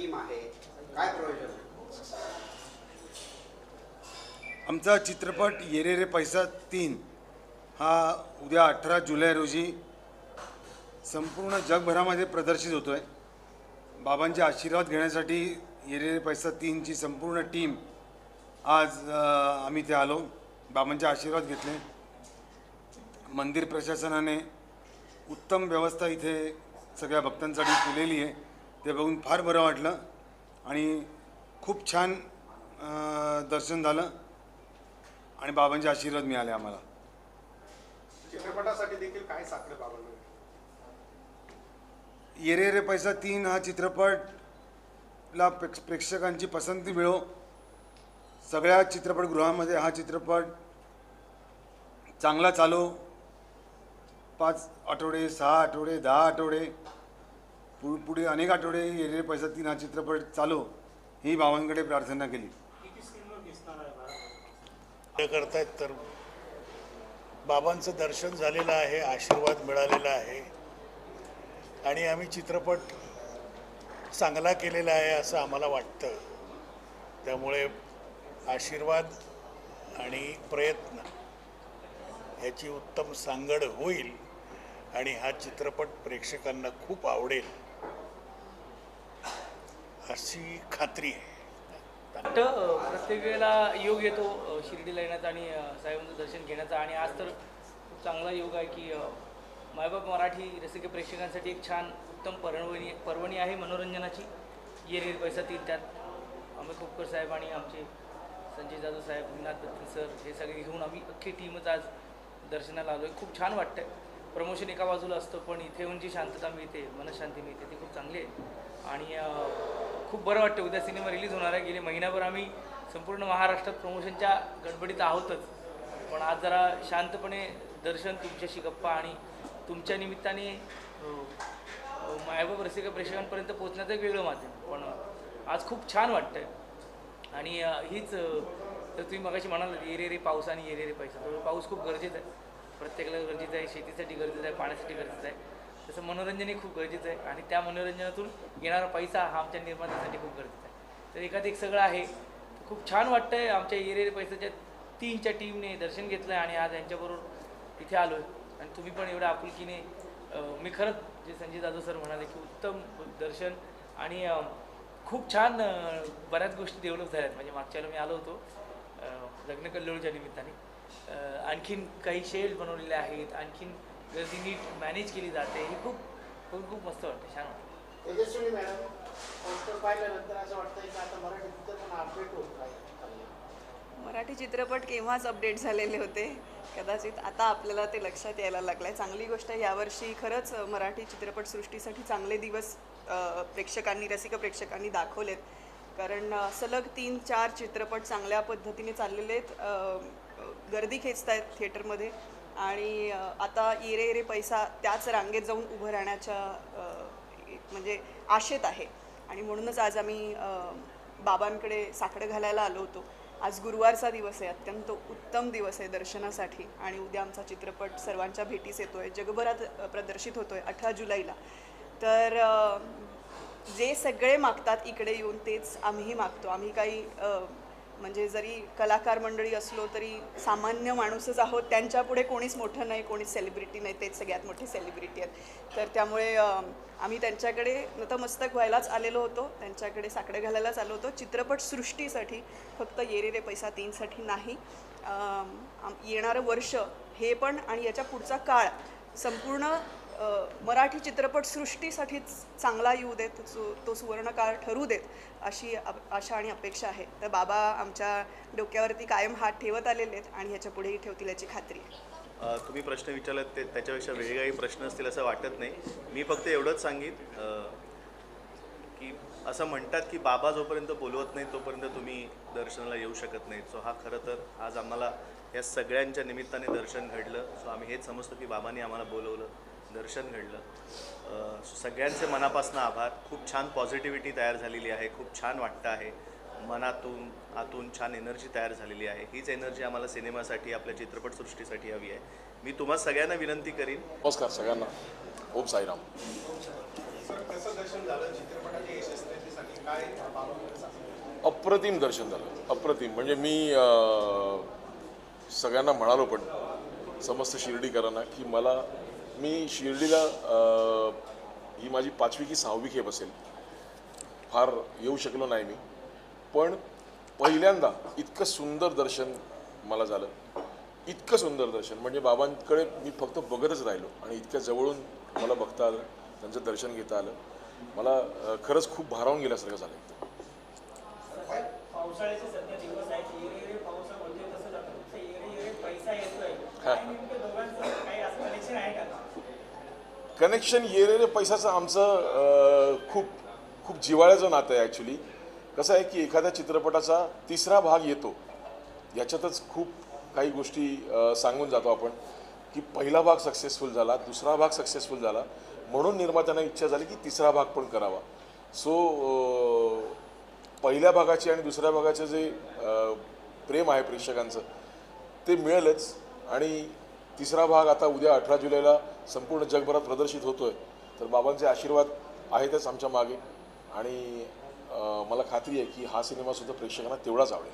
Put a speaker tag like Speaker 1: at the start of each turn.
Speaker 1: Team आहे. काय आमचा चित्रपट येरे रे पैसा तीन. हा उद्या अठरा जुलै रोजी संपूर्ण जगभरामध्ये प्रदर्शित होतो आहे बाबांचे आशीर्वाद घेण्यासाठी येरे रे पैसा तीनची संपूर्ण टीम आज आम्ही ते आलो. बाबांचे आशीर्वाद घेतले. मंदिर प्रशासनाने उत्तम व्यवस्था इथे सगळ्या भक्तांसाठी केलेली आहे. ते बघून फार बरं वाटलं. आणि खूप छान दर्शन झालं. आणि बाबांचे आशीर्वाद मिळाले आम्हाला.
Speaker 2: चित्रपटासाठी देखील काय साकडं बाबांना
Speaker 1: येरे रे पैसा तीन हा चित्रपटला प्रेक्ष प्रेक्षकांची पसंती मिळो. सगळ्या चित्रपटगृहामध्ये हा चित्रपट चांगला चालो. पाच आठवडे सहा आठवडे दहा आठवडे. पु पुढे अनेक आठवडे येरे रे पैसा तीन हा चित्रपट चालो. ही बाबांकडे प्रार्थना केली.
Speaker 3: हे करतायत तर बाबांचं दर्शन झालेलं आहे आशीर्वाद मिळालेला आहे. आणि आम्ही चित्रपट चांगला केलेला आहे असं आम्हाला वाटतं. त्यामुळे आशीर्वाद आणि प्रयत्न ह्याची उत्तम सांगड होईल आणि हा चित्रपट प्रेक्षकांना खूप आवडेल. अशी खात्री आहे.
Speaker 4: प्रत्येक वेळेला योग येतो शिर्डीला येण्याचा आणि साहेबांचं दर्शन घेण्याचा. आणि आज तर खूप चांगला योग आहे की मायबाप मराठी रसिक प्रेक्षकांसाठी एक छान उत्तम पर्वणी पर्वणी आहे मनोरंजनाची. ये रे पैसा तीन त्यात. अमित खोपकर साहेब आणि आमचे संजय जाधव साहेब विनाथ दत्त सर हे सगळे घेऊन आम्ही अख्खी टीमच आज दर्शनाला आलो आहे खूप छान वाटतं प्रमोशन एका बाजूला असतं पण इथे येऊन जी शांतता मिळते मनशांती मिळते ती खूप चांगली आहे. आणि खूप बरं वाटतं उद्या सिनेमा रिलीज होणार आहे. गेले महिनाभर आम्ही संपूर्ण महाराष्ट्रात प्रमोशनच्या गडबडीत आहोतच. पण आज जरा शांतपणे दर्शन तुमच्याशी गप्पा आणि तुमच्या निमित्ताने अ, अ, मायबाप प्रेक्षकांपर्यंत पोहोचण्याचं एक वेगळं माध्यम. पण आज खूप छान वाटतंय. आणि हीच तर तुम्ही मगाशी म्हणाल ये रे रे पाऊस आणि ये रे रे पैसा. तर पाऊस खूप गरजेचं आहे. प्रत्येकाला गरजेचं आहे शेतीसाठी गरजेचं आहे पाण्यासाठी गरजेचं आहे. तसं मनोरंजनही खूप गरजेचं आहे आणि त्या मनोरंजनातून येणारा पैसा हा आमच्या निर्मात्यासाठी खूप गरजेचा आहे. तर एखादं एक सगळं आहे. खूप छान वाटतंय आमच्या एरिया पैसाच्या तीनच्या टीमने दर्शन घेतलं आहे आणि आज यांच्याबरोबर इथे आलो आहे आणि तुम्ही पण एवढ्या आपुलकीने मी खरंच जे संजय जाधव सर म्हणाले की उत्तम दर्शन आणि खूप छान बऱ्याच गोष्टी डेव्हलप झाल्यात. म्हणजे मागच्या मी आलो होतो लग्न कल्लोळच्या निमित्ताने. आणखीन काही शेड बनवलेले आहेत. आणखीन गर्दी नीट मॅनेज केली जाते हे। खूप खूप खूप मस्त वाटतं छान वाटतं
Speaker 2: तेजस्विनी मॅडम पोस्टर पाहिल्यानंतर असं वाटतंय की आता मराठी चित्रपट पण अपडेट होत आहे.
Speaker 5: मराठी चित्रपट केव्हाच अपडेट झालेले होते? कदाचित आता आपल्याला ते लक्षात यायला लागलं आहे चांगली गोष्ट आहे यावर्षी खरंच मराठी चित्रपटसृष्टीसाठी चांगले दिवस प्रेक्षकांनी रसिक प्रेक्षकांनी दाखवलेत. कारण सलग तीन चार चित्रपट चांगल्या पद्धतीने चाललेले आहेत. गर्दी खेचत आहेत थिएटरमध्ये आणि आता इरे इरे पैसा त्याच रांगेत जाऊन उभं राहण्याच्या म्हणजे आशेत आहे. आणि म्हणूनच आज आम्ही बाबांकडे साकडं घालायला आलो होतो. आज गुरुवारचा दिवस आहे अत्यंत उत्तम दिवस आहे दर्शनासाठी. आणि उद्या आमचा चित्रपट सर्वांच्या भेटीस येतो आहे जगभरात प्रदर्शित होतो आहे अठरा जुलैला. तर जे सगळे मागतात इकडे येऊन तेच आम्हीही मागतो. आम्ही काही म्हणजे जरी कलाकार मंडळी असलो तरी सामान्य माणूसच आहोत त्यांच्यापुढे कोणीच मोठं नाही कोणीच सेलिब्रिटी नाही तेच सगळ्यात मोठी सेलिब्रिटी आहेत. तर त्यामुळे आम्ही त्यांच्याकडे नतमस्तक व्हायलाच आलेलो होतो त्यांच्याकडे साकडं घालायलाच आलो होतो. चित्रपटसृष्टीसाठी फक्त येरे रे पैसा तीनसाठी नाही. येणारं वर्ष हे पण आणि याच्या पुढचा काळ संपूर्ण मराठी चित्रपटसृष्टीसाठीच चांगला येऊ देत सु- तो सुवर्णकाळ ठरू देत अशी आशा आणि अपेक्षा आहे. तर बाबा आमच्या डोक्यावरती कायम हात ठेवत आलेले आहेत आणि ह्याच्या पुढेही ठेवतील याची खात्री आहे.
Speaker 6: तुम्ही प्रश्न विचारलात ते त्याच्यापेक्षा वेगळे काही प्रश्न असतील असं वाटत नाही. मी फक्त एवढंच सांगेन की असं म्हणतात की बाबा जोपर्यंत बोलवत नाही तोपर्यंत तुम्ही दर्शनाला येऊ शकत नाही सो हा खरं तर आज आम्हाला या सगळ्यांच्या निमित्ताने दर्शन घडलं. सो आम्ही हेच समजतो की बाबांनी आम्हाला बोलवलं. दर्शन घडलं. सगळ्यांचे मनापासून आभार. खूप छान पॉझिटिव्हिटी तयार झालेली आहे. खूप छान वाटतं आहे. मनातून आतून छान एनर्जी तयार झालेली आहे. हीच एनर्जी आम्हाला सिनेमासाठी आपल्या चित्रपटसृष्टीसाठी हवी आहे. मी तुम्हा सगळ्यांना विनंती करीन.
Speaker 7: नमस्कार सगळ्यांना. ओम साईराम? अप्रतिम दर्शन झालं. अप्रतिम. म्हणजे मी सगळ्यांना म्हणालो पण समस्त शिर्डीकरांना की मला मी शिर्डीला ही माझी पाचवी की सहावी खेप असेल. फार येऊ शकलो नाही मी. पण पहिल्यांदा इतकं सुंदर दर्शन मला झालं. इतकं सुंदर दर्शन. म्हणजे बाबांकडे मी फक्त बघतच राहिलो आणि इतक्या जवळून मला बघता आलं त्यांचं दर्शन घेता आलं. मला खरंच खूप भारावून गेल्यासारखं झालं एकदम हा.
Speaker 4: काय नेमकं दोघांचं काही असं कनेक्शन
Speaker 7: ये रे पैशाचं आमचं खूप खूप जिव्हाळ्याचं नातं आहे ॲक्च्युली कसं आहे की एखाद्या चित्रपटाचा तिसरा भाग येतो. याच्यातच खूप काही गोष्टी सांगून जातो आपण की पहिला भाग सक्सेसफुल झाला दुसरा भाग सक्सेसफुल झाला. म्हणून निर्मात्यांना इच्छा झाली की तिसरा भाग पण करावा. सो पहिल्या भागाची आणि दुसऱ्या भागाचं जे प्रेम आहे प्रेक्षकांचं ते मिळेलच. आणि तिसरा भाग आता उद्या अठरा जुलैला संपूर्ण जगभरात प्रदर्शित होतोय. तर बाबांचे आशीर्वाद आहेतच आमच्या मागे. आणि मला खात्री आहे की हा सिनेमासुद्धा प्रेक्षकांना तेवढाच आवडेल.